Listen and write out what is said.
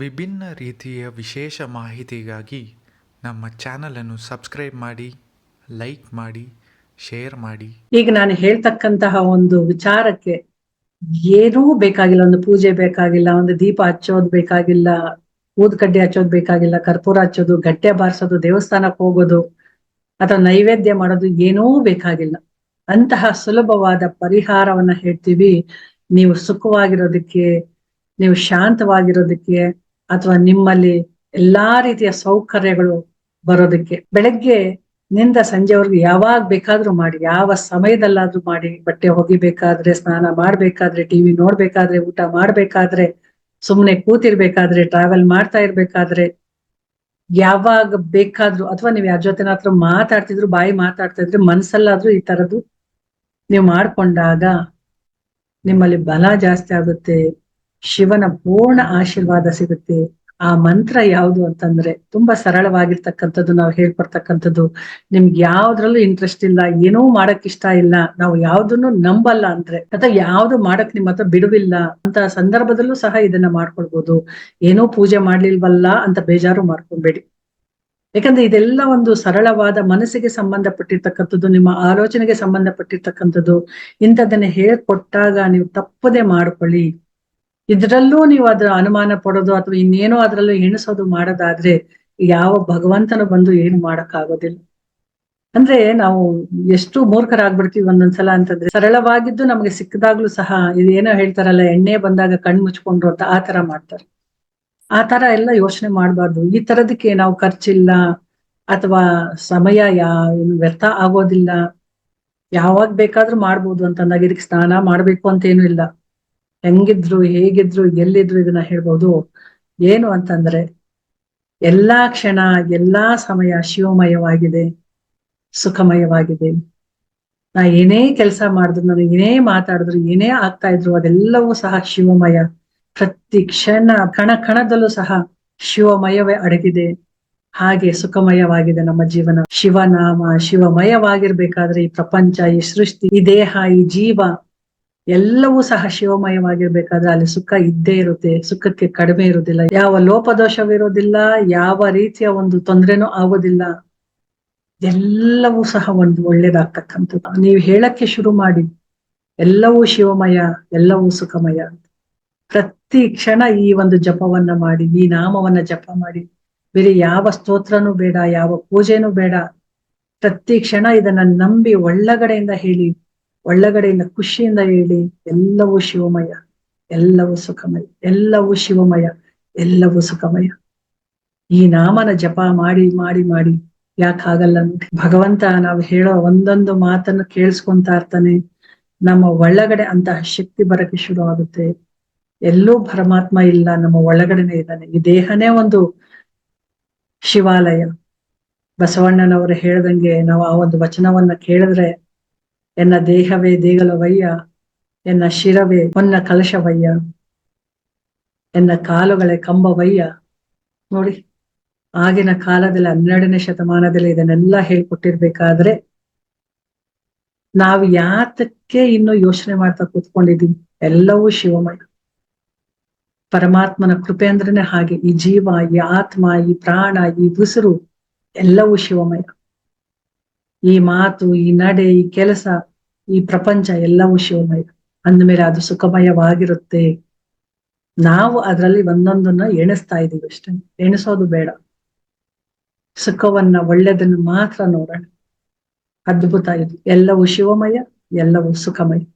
ವಿಭಿನ್ನ ರೀತಿಯ ವಿಶೇಷ ಮಾಹಿತಿಗಾಗಿ ನಮ್ಮ ಚಾನಲನ್ನು ಸಬ್ಸ್ಕ್ರೈಬ್ ಮಾಡಿ, ಲೈಕ್ ಮಾಡಿ, ಶೇರ್ ಮಾಡಿ. ಈಗ ನಾನು ಹೇಳ್ತಕ್ಕಂತಹ ಒಂದು ವಿಚಾರಕ್ಕೆ ಏನೂ ಬೇಕಾಗಿಲ್ಲ, ಒಂದು ಪೂಜೆ ಬೇಕಾಗಿಲ್ಲ, ಒಂದು ದೀಪ ಹಚ್ಚೋದು ಬೇಕಾಗಿಲ್ಲ ಊದ್ಕಡ್ಡಿ ಹಚ್ಚೋದು ಬೇಕಾಗಿಲ್ಲ, ಕರ್ಪೂರ ಹಚ್ಚೋದು ಗಟ್ಟೆ ಬಾರಿಸೋದು, ದೇವಸ್ಥಾನಕ್ಕೆ ಹೋಗೋದು, ಅಥವಾ ನೈವೇದ್ಯ ಮಾಡೋದು ಏನೂ ಬೇಕಾಗಿಲ್ಲ. ಅಂತಹ ಸುಲಭವಾದ ಪರಿಹಾರವನ್ನ ಹೇಳ್ತೀವಿ. ನೀವು ಸುಖವಾಗಿರೋದಕ್ಕೆ, ನೀವು ಶಾಂತವಾಗಿರೋದಕ್ಕೆ ಅಥವಾ ನಿಮ್ಮಲ್ಲಿ ಎಲ್ಲಾ ರೀತಿಯ ಸೌಕರ್ಯಗಳು ಬರೋದಕ್ಕೆ. ಬೆಳಗ್ಗೆ ನಿಂದ ಸಂಜೆವರೆಗೂ ಯಾವಾಗ ಬೇಕಾದ್ರೂ ಮಾಡಿ, ಯಾವ ಸಮಯದಲ್ಲಾದ್ರೂ ಮಾಡಿ, ಬಟ್ಟೆ ಒಗಿಬೇಕಾದ್ರೆ, ಸ್ನಾನ ಮಾಡ್ಬೇಕಾದ್ರೆ ಟಿವಿ ನೋಡ್ಬೇಕಾದ್ರೆ, ಊಟ ಮಾಡ್ಬೇಕಾದ್ರೆ ಸುಮ್ಮನೆ ಕೂತಿರ್ಬೇಕಾದ್ರೆ ಟ್ರಾವೆಲ್ ಮಾಡ್ತಾ ಇರ್ಬೇಕಾದ್ರೆ, ಯಾವಾಗ ಬೇಕಾದ್ರೂ, ಅಥವಾ ನೀವು ಯಾರ ಜೊತೆನಾದ್ರೂ ಮಾತಾಡ್ತಿದ್ರು, ಬಾಯಿ ಮಾತಾಡ್ತಾ ಇದ್ರೆ ಮನ್ಸಲ್ಲಾದ್ರೂ ಈ ತರದ್ದು ನೀವು ಮಾಡ್ಕೊಂಡಾಗ ನಿಮ್ಮಲ್ಲಿ ಬಲ ಜಾಸ್ತಿ ಆಗುತ್ತೆ. ಶಿವನ ಪೂರ್ಣ ಆಶೀರ್ವಾದ ಸಿಗುತ್ತೆ. ಆ ಮಂತ್ರ ಯಾವುದು ಅಂತಂದ್ರೆ ತುಂಬಾ ಸರಳವಾಗಿರ್ತಕ್ಕಂಥದ್ದು, ನಾವು ಹೇಳ್ಕೊಡ್ತಕ್ಕಂಥದ್ದು. ನಿಮ್ಗೆ ಯಾವ್ದ್ರಲ್ಲೂ ಇಂಟ್ರೆಸ್ಟ್ ಇಲ್ಲ, ಏನೂ ಮಾಡಕ್ ಇಷ್ಟ ಇಲ್ಲ, ನಾವು ಯಾವ್ದನ್ನು ನಂಬಲ್ಲ ಅಂದ್ರೆ, ಅಥವಾ ಯಾವ್ದು ಮಾಡಕ್ ನಿಮ್ಮ ಹತ್ರ ಬಿಡುವಿಲ್ಲ ಅಂತ ಸಂದರ್ಭದಲ್ಲೂ ಸಹ ಇದನ್ನ ಮಾಡ್ಕೊಳ್ಬಹುದು ಏನೋ ಪೂಜೆ ಮಾಡ್ಲಿಲ್ವಲ್ಲ ಅಂತ ಬೇಜಾರು ಮಾಡ್ಕೊಬೇಡಿ. ಯಾಕಂದ್ರೆ ಇದೆಲ್ಲ ಒಂದು ಸರಳವಾದ ಮನಸ್ಸಿಗೆ ಸಂಬಂಧಪಟ್ಟಿರ್ತಕ್ಕಂಥದ್ದು, ನಿಮ್ಮ ಆಲೋಚನೆಗೆ ಸಂಬಂಧಪಟ್ಟಿರ್ತಕ್ಕಂಥದ್ದು. ಇಂಥದನ್ನ ಹೇಳ್ಕೊಟ್ಟಾಗ ನೀವು ತಪ್ಪದೆ ಮಾಡ್ಕೊಳ್ಳಿ. ಇದ್ರಲ್ಲೂ ನೀವು ಅದ್ರ ಅನುಮಾನ ಪಡೋದು ಅಥವಾ ಇನ್ನೇನೋ ಅದರಲ್ಲೂ ಎಣಿಸೋದು ಮಾಡೋದಾದ್ರೆ ಯಾವ ಭಗವಂತನು ಬಂದು ಏನು ಮಾಡಕ್ ಆಗೋದಿಲ್ಲ ಅಂದ್ರೆ ನಾವು ಎಷ್ಟು ಮೂರ್ಖರಾಗ್ಬಿಡ್ತೀವಿ ಒಂದೊಂದ್ಸಲ ಅಂತಂದ್ರೆ ಸರಳವಾಗಿದ್ದು ನಮಗೆ ಸಿಕ್ಕದಾಗ್ಲೂ ಸಹ ಇದೇನೋ ಹೇಳ್ತಾರಲ್ಲ, ಎಣ್ಣೆ ಬಂದಾಗ ಕಣ್ ಮುಚ್ಕೊಂಡ್ರು ಅಂತ ಆ ತರ ಮಾಡ್ತಾರೆ. ಆ ತರ ಎಲ್ಲ ಯೋಚನೆ ಮಾಡಬಾರ್ದು. ಈ ತರದಕ್ಕೆ ನಾವು ಖರ್ಚಿಲ್ಲ ಅಥವಾ ಸಮಯ ಯಾ ವ್ಯರ್ಥ ಆಗೋದಿಲ್ಲ. ಯಾವಾಗ ಬೇಕಾದ್ರೂ ಮಾಡ್ಬೋದು ಅಂತಂದಾಗ ಇದಕ್ಕೆ ಸ್ನಾನ ಮಾಡ್ಬೇಕು ಅಂತ ಏನು ಇಲ್ಲ. ಹೆಂಗಿದ್ರು, ಹೇಗಿದ್ರು, ಎಲ್ಲಿದ್ರು ಇದನ್ನ ಹೇಳ್ಬೋದು. ಏನು ಅಂತಂದ್ರೆ, ಎಲ್ಲಾ ಕ್ಷಣ, ಎಲ್ಲಾ ಸಮಯ ಶಿವಮಯವಾಗಿದೆ, ಸುಖಮಯವಾಗಿದೆ. ನಾ ಏನೇ ಕೆಲಸ ಮಾಡಿದ್ರು ನಾನು ಏನೇ ಮಾತಾಡಿದ್ರು, ಏನೇ ಆಗ್ತಾ ಇದ್ರು ಅದೆಲ್ಲವೂ ಸಹ ಶಿವಮಯ. ಪ್ರತಿ ಕ್ಷಣ ಕಣ ಕಣದಲ್ಲೂ ಸಹ ಶಿವಮಯವೇ ಅಡಗಿದೆ. ಹಾಗೆ ಸುಖಮಯವಾಗಿದೆ ನಮ್ಮ ಜೀವನ. ಶಿವನಾಮ, ಶಿವಮಯವಾಗಿರ್ಬೇಕಾದ್ರೆ ಈ ಪ್ರಪಂಚ, ಈ ಸೃಷ್ಟಿ, ಈ ದೇಹ, ಈ ಜೀವ ಎಲ್ಲವೂ ಸಹ ಶಿವಮಯವಾಗಿರ್ಬೇಕಾದ್ರೆ ಅಲ್ಲಿ ಸುಖ ಇದ್ದೇ ಇರುತ್ತೆ, ಸುಖಕ್ಕೆ ಕಡಿಮೆ ಇರುವುದಿಲ್ಲ. ಯಾವ ಲೋಪದೋಷವಿರೋದಿಲ್ಲ ಯಾವ ರೀತಿಯ ಒಂದು ತೊಂದರೆನೂ ಆಗೋದಿಲ್ಲ ಎಲ್ಲವೂ ಸಹ ಒಂದು ಒಳ್ಳೇದಾಗ್ತಕ್ಕಂಥದ್ದು. ನೀವು ಹೇಳಕ್ಕೆ ಶುರು ಮಾಡಿ. ಎಲ್ಲವೂ ಶಿವಮಯ, ಎಲ್ಲವೂ ಸುಖಮಯ. ಪ್ರತಿ ಕ್ಷಣ ಈ ಒಂದು ಜಪವನ್ನ ಮಾಡಿ, ಈ ನಾಮವನ್ನ ಜಪ ಮಾಡಿ. ಬೇರೆ ಯಾವ ಸ್ತೋತ್ರನೂ ಬೇಡ, ಯಾವ ಪೂಜೆನೂ ಬೇಡ. ಪ್ರತಿ ಕ್ಷಣ ಇದನ್ನ ನಂಬಿ ಒಳ್ಳಗಡೆಯಿಂದ ಹೇಳಿ. ಒಳ್ಳಗಡೆಯಿಂದ ಖುಷಿಯಿಂದ ಹೇಳಿ, ಎಲ್ಲವೂ ಶಿವಮಯ, ಎಲ್ಲವೂ ಸುಖಮಯ, ಎಲ್ಲವೂ ಶಿವಮಯ, ಎಲ್ಲವೂ ಸುಖಮಯ. ಈ ನಾಮನ ಜಪ ಮಾಡಿ ಮಾಡಿ ಮಾಡಿ ಯಾಕಾಗಲ್ಲ ಭಗವಂತ ನಾವು ಹೇಳೋ ಒಂದೊಂದು ಮಾತನ್ನು ಕೇಳಿಸ್ಕೊಂತಾ ಇರ್ತಾನೆ. ನಮ್ಮ ಒಳಗಡೆ ಅಂತಹ ಶಕ್ತಿ ಬರಕ್ಕೆ ಶುರು ಆಗುತ್ತೆ. ಎಲ್ಲೂ ಪರಮಾತ್ಮ ಇಲ್ಲ, ನಮ್ಮ ಒಳಗಡೆನೆ ಇದ್ದಾನೆ. ಈ ದೇಹನೇ ಒಂದು ಶಿವಾಲಯ. ಬಸವಣ್ಣನವರು ಹೇಳ್ದಂಗೆ ನಾವು ಆ ಒಂದು ವಚನವನ್ನ ಕೇಳಿದ್ರೆ ಎನ್ನ ದೇಹವೇ ದೇಗಲವಯ್ಯ, ಎನ್ನ ಶಿರವೇ ಹೊನ್ನ ಕಲಶವಯ್ಯ, ಎನ್ನ ಕಾಲುಗಳೇ ಕಂಬವಯ್ಯ. ನೋಡಿ, ಆಗಿನ ಕಾಲದಲ್ಲಿ ಹನ್ನೆರಡನೇ ಶತಮಾನದಲ್ಲಿ ಇದನ್ನೆಲ್ಲ ಹೇಳ್ಕೊಟ್ಟಿರ್ಬೇಕಾದ್ರೆ ನಾವು ಯಾತಕ್ಕೆ ಇನ್ನು ಯೋಚನೆ ಮಾಡ್ತಾ ಕೂತ್ಕೊಂಡಿದೀವಿ ಎಲ್ಲವೂ ಶಿವಮಯ. ಪರಮಾತ್ಮನ ಕೃಪೆ ಅಂದ್ರೇನೆ ಹಾಗೆ. ಈ ಜೀವ, ಈ ಆತ್ಮ, ಈ ಪ್ರಾಣ, ಈ ಉಸಿರು, ಎಲ್ಲವೂ ಶಿವಮಯ. ಈ ಮಾತು, ಈ ನಡೆ, ಈ ಕೆಲಸ, ಈ ಪ್ರಪಂಚ ಎಲ್ಲವೂ ಶಿವಮಯ. ಅಂದಮೇಲೆ ಅದು ಸುಖಮಯವಾಗಿರುತ್ತೆ. ನಾವು ಅದರಲ್ಲಿ ಒಂದೊಂದನ್ನ ಎಣಿಸ್ತಾ ಇದೀವಿ ಅಷ್ಟೇ. ಎಣಿಸೋದು ಬೇಡ. ಸುಖವನ್ನ, ಒಳ್ಳೆದನ್ನು ಮಾತ್ರ ನೋಡೋಣ. ಅದ್ಭುತ ಇದು. ಎಲ್ಲವೂ ಶಿವಮಯ, ಎಲ್ಲವೂ ಸುಖಮಯ.